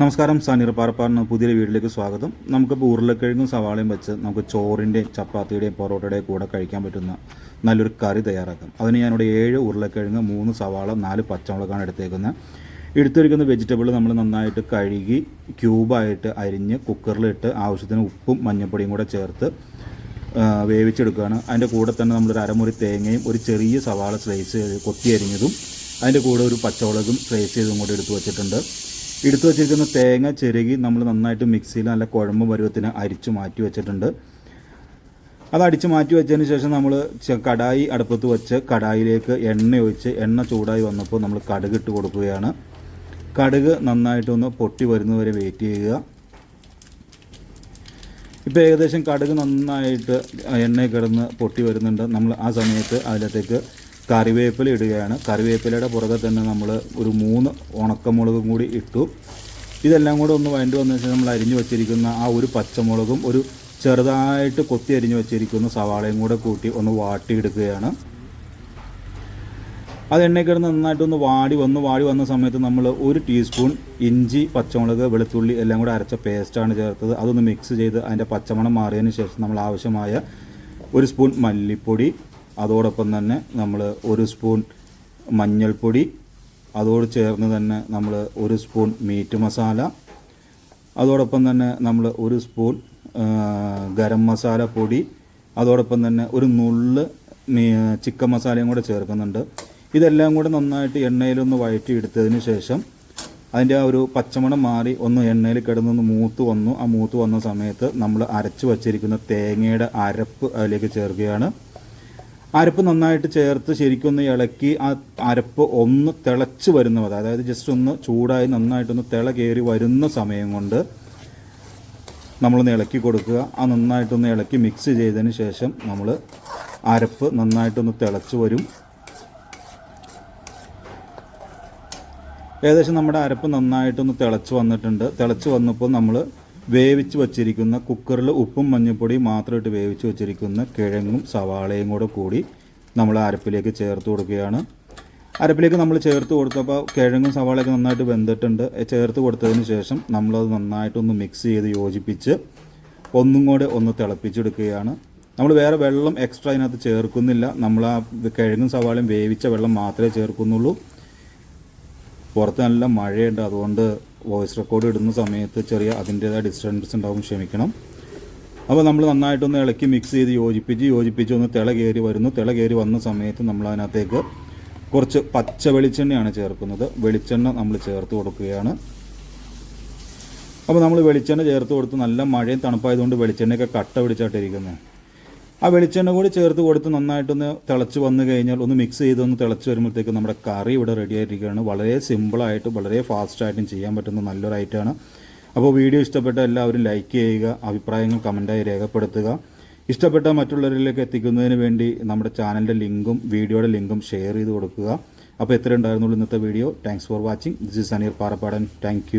നമസ്കാരം സനീർ പാറപ്പാറിന് പുതിയൊരു വീട്ടിലേക്ക് സ്വാഗതം. നമുക്കിപ്പോൾ ഉരുളക്കിഴങ്ങും സവാളയും വെച്ച് നമുക്ക് ചോറിന്റെയും ചപ്പാത്തിയുടെയും പൊറോട്ടയുടെയും കൂടെ കഴിക്കാൻ പറ്റുന്ന നല്ലൊരു കറി തയ്യാറാക്കാം. അതിന് ഞാനിവിടെ ഏഴ് ഉരുളക്കിഴങ്ങ് മൂന്ന് സവാള നാല് പച്ചമുളകാണ് എടുത്തേക്കുന്നത്. എടുത്തിരിക്കുന്ന വെജിറ്റബിൾ നമ്മൾ നന്നായിട്ട് കഴുകി ക്യൂബായിട്ട് അരിഞ്ഞ് കുക്കറിലിട്ട് ആവശ്യത്തിന് ഉപ്പും മഞ്ഞൾപ്പൊടിയും കൂടെ ചേർത്ത് വേവിച്ചെടുക്കുകയാണ്. അതിന്റെ കൂടെ തന്നെ നമ്മളൊരു അരമുറി തേങ്ങയും ഒരു ചെറിയ സവാള സ്ലൈസ് കൊത്തി അരിഞ്ഞതും അതിന്റെ കൂടെ ഒരു പച്ചമുളകും സ്ലൈസ് ചെയ്തും കൂടെ എടുത്തു വച്ചിട്ടുണ്ട്. എടുത്തു വച്ചിരിക്കുന്ന തേങ്ങ ചെരുകി നമ്മൾ നന്നായിട്ട് മിക്സിയിൽ നല്ല കുഴമ്പ് പരുവത്തിന് അരിച്ചു മാറ്റി വെച്ചിട്ടുണ്ട്. അത് അടിച്ച് മാറ്റി വെച്ചതിന് ശേഷം നമ്മൾ കടായി അടുപ്പത്ത് വെച്ച് കടായിലേക്ക് എണ്ണ ഒഴിച്ച് എണ്ണ ചൂടായി വന്നപ്പോൾ നമ്മൾ കടുക് ഇട്ട് കൊടുക്കുകയാണ്. കടുക് നന്നായിട്ടൊന്ന് പൊട്ടി വരുന്നവരെ വെയിറ്റ് ചെയ്യുക. ഇപ്പോൾ ഏകദേശം കടുക് നന്നായിട്ട് എണ്ണയിൽ കിടന്ന് പൊട്ടി വരുന്നുണ്ട്. നമ്മൾ ആ സമയത്ത് അതിലത്തേക്ക് കറിവേപ്പില ഇടുകയാണ് കറിവേപ്പിലയുടെ പുറകെ തന്നെ നമ്മൾ ഒരു മൂന്ന് ഉണക്കമുളകും കൂടി ഇട്ടു. ഇതെല്ലാം കൂടെ ഒന്ന് വഴണ്ടി വന്ന ശേഷം നമ്മൾ അരിഞ്ഞു വെച്ചിരിക്കുന്ന ആ ഒരു പച്ചമുളകും ഒരു ചെറുതായിട്ട് കൊത്തി അരിഞ്ഞു വെച്ചിരിക്കുന്ന സവാളയും കൂടെ കൂട്ടി ഒന്ന് വാട്ടിയെടുക്കുകയാണ്. അത് എണ്ണയിൽ കിടന്ന് നന്നായിട്ടൊന്ന് വാടി വന്ന് വാടി വന്ന സമയത്ത് നമ്മൾ ഒരു ടീസ്പൂൺ ഇഞ്ചി പച്ചമുളക് വെളുത്തുള്ളി എല്ലാം കൂടെ അരച്ച പേസ്റ്റാണ് ചേർത്തത്. അതൊന്ന് മിക്സ് ചെയ്ത് അതിന്റെ പച്ചമണം മാറിയതിന് ശേഷം നമ്മൾ ആവശ്യമായ ഒരു സ്പൂൺ മല്ലിപ്പൊടി അതോടൊപ്പം തന്നെ നമ്മൾ ഒരു സ്പൂൺ മഞ്ഞൾപ്പൊടി അതോട് ചേർന്ന് തന്നെ നമ്മൾ ഒരു സ്പൂൺ മീറ്റ് മസാല അതോടൊപ്പം തന്നെ നമ്മൾ ഒരു സ്പൂൺ ഗരം മസാല പൊടി അതോടൊപ്പം തന്നെ ഒരു നുള്ള് ചിക്കൻ മസാലയും കൂടെ ചേർക്കുന്നുണ്ട്. ഇതെല്ലാം കൂടെ നന്നായിട്ട് എണ്ണയിലൊന്ന് വഴറ്റി എടുത്തതിന് ശേഷം അതിന്റെ ആ ഒരു പച്ചമണം മാറി ഒന്ന് എണ്ണയിൽ കിടന്നൊന്ന് മൂത്ത് വന്നു. ആ മൂത്ത് വന്ന സമയത്ത് നമ്മൾ അരച്ച് വച്ചിരിക്കുന്ന തേങ്ങയുടെ അരപ്പ് അതിലേക്ക് ചേർക്കുകയാണ്. അരപ്പ് നന്നായിട്ട് ചേർത്ത് ശരിക്കൊന്ന് ഇളക്കി ആ അരപ്പ് ഒന്ന് തിളച്ച് വരുന്ന മതി അതായത് ജസ്റ്റ് ഒന്ന് ചൂടായി നന്നായിട്ടൊന്ന് തിള കയറി വരുന്ന സമയം കൊണ്ട് നമ്മളൊന്ന് ഇളക്കി കൊടുക്കുക. ആ നന്നായിട്ടൊന്ന് ഇളക്കി മിക്സ് ചെയ്തതിന് ശേഷം നമ്മൾ അരപ്പ് നന്നായിട്ടൊന്ന് തിളച്ച് വരും. ഏകദേശം നമ്മുടെ അരപ്പ് നന്നായിട്ടൊന്ന് തിളച്ച് വന്നിട്ടുണ്ട്. തിളച്ച് വന്നപ്പോൾ നമ്മൾ വേവിച്ച് വച്ചിരിക്കുന്ന കുക്കറിൽ ഉപ്പും മഞ്ഞൾപ്പൊടി മാത്രം ഇട്ട് വേവിച്ച് വച്ചിരിക്കുന്ന കിഴങ്ങും സവാളയും കൂടെ കൂടി നമ്മൾ അരപ്പിലേക്ക് ചേർത്ത് കൊടുക്കുകയാണ്. അരപ്പിലേക്ക് നമ്മൾ ചേർത്ത് കൊടുത്തപ്പോൾ കിഴങ്ങും സവാളയൊക്കെ നന്നായിട്ട് വെന്തിട്ടുണ്ട്. ചേർത്ത് കൊടുത്തതിന് ശേഷം നമ്മളത് നന്നായിട്ടൊന്ന് മിക്സ് ചെയ്ത് യോജിപ്പിച്ച് ഒന്നും കൂടെ ഒന്ന് തിളപ്പിച്ചെടുക്കുകയാണ്. നമ്മൾ വേറെ വെള്ളം എക്സ്ട്രാ അതിനകത്ത് ചേർക്കുന്നില്ല. നമ്മൾ ആ കിഴങ്ങും സവാളയും വേവിച്ച വെള്ളം മാത്രമേ ചേർക്കുന്നുള്ളൂ. പുറത്ത് നല്ല മഴയുണ്ട്. അതുകൊണ്ട് വോയിസ് റെക്കോർഡ് ഇടുന്ന സമയത്ത് ചെറിയ അതിന്റേതായ ഡിസ്റ്റർബൻസ് ഉണ്ടാവും ക്ഷമിക്കണം. അപ്പോൾ നമ്മൾ നന്നായിട്ടൊന്ന് ഇളക്കി മിക്സ് ചെയ്ത് യോജിപ്പിച്ച് യോജിപ്പിച്ച് ഒന്ന് തിള കയറി വരുന്നു. തിള കയറി വന്ന സമയത്ത് നമ്മൾ അതിനകത്തേക്ക് കുറച്ച് പച്ച വെളിച്ചെണ്ണയാണ് ചേർക്കുന്നത്. വെളിച്ചെണ്ണ നമ്മൾ ചേർത്ത് കൊടുക്കുകയാണ്. അപ്പോൾ നമ്മൾ വെളിച്ചെണ്ണ ചേർത്ത് കൊടുത്ത് നല്ല മഴയും തണുപ്പായതുകൊണ്ട് വെളിച്ചെണ്ണയൊക്കെ കട്ട പിടിച്ചായിട്ടിരിക്കുന്നത് ആ വെളിച്ചെണ്ണ കൂടി ചേർത്ത് കൊടുത്ത് നന്നായിട്ടൊന്ന് തിളച്ച് വന്നു കഴിഞ്ഞാൽ ഒന്ന് മിക്സ് ചെയ്ത് ഒന്ന് തിളച്ച് വരുമ്പോഴത്തേക്ക് നമ്മുടെ കറി ഇവിടെ റെഡി ആയിരിക്കുകയാണ് വളരെ സിമ്പിളായിട്ട് വളരെ ഫാസ്റ്റായിട്ടും ചെയ്യാൻ പറ്റുന്ന നല്ലൊരു ഐറ്റമാണ് അപ്പോൾ വീഡിയോ ഇഷ്ടപ്പെട്ട എല്ലാവരും ലൈക്ക് ചെയ്യുക അഭിപ്രായങ്ങൾ കമന്റായി രേഖപ്പെടുത്തുക. ഇഷ്ടപ്പെട്ട മറ്റുള്ളവരിലേക്ക് എത്തിക്കുന്നതിന് വേണ്ടി നമ്മുടെ ചാനലിന്റെ ലിങ്കും വീഡിയോയുടെ ലിങ്കും ഷെയർ ചെയ്ത് കൊടുക്കുക. അപ്പോൾ എത്ര ഉണ്ടായിരുന്നുള്ളൂ ഇന്നത്തെ video thanks for watching this is Aneer Parappadan thank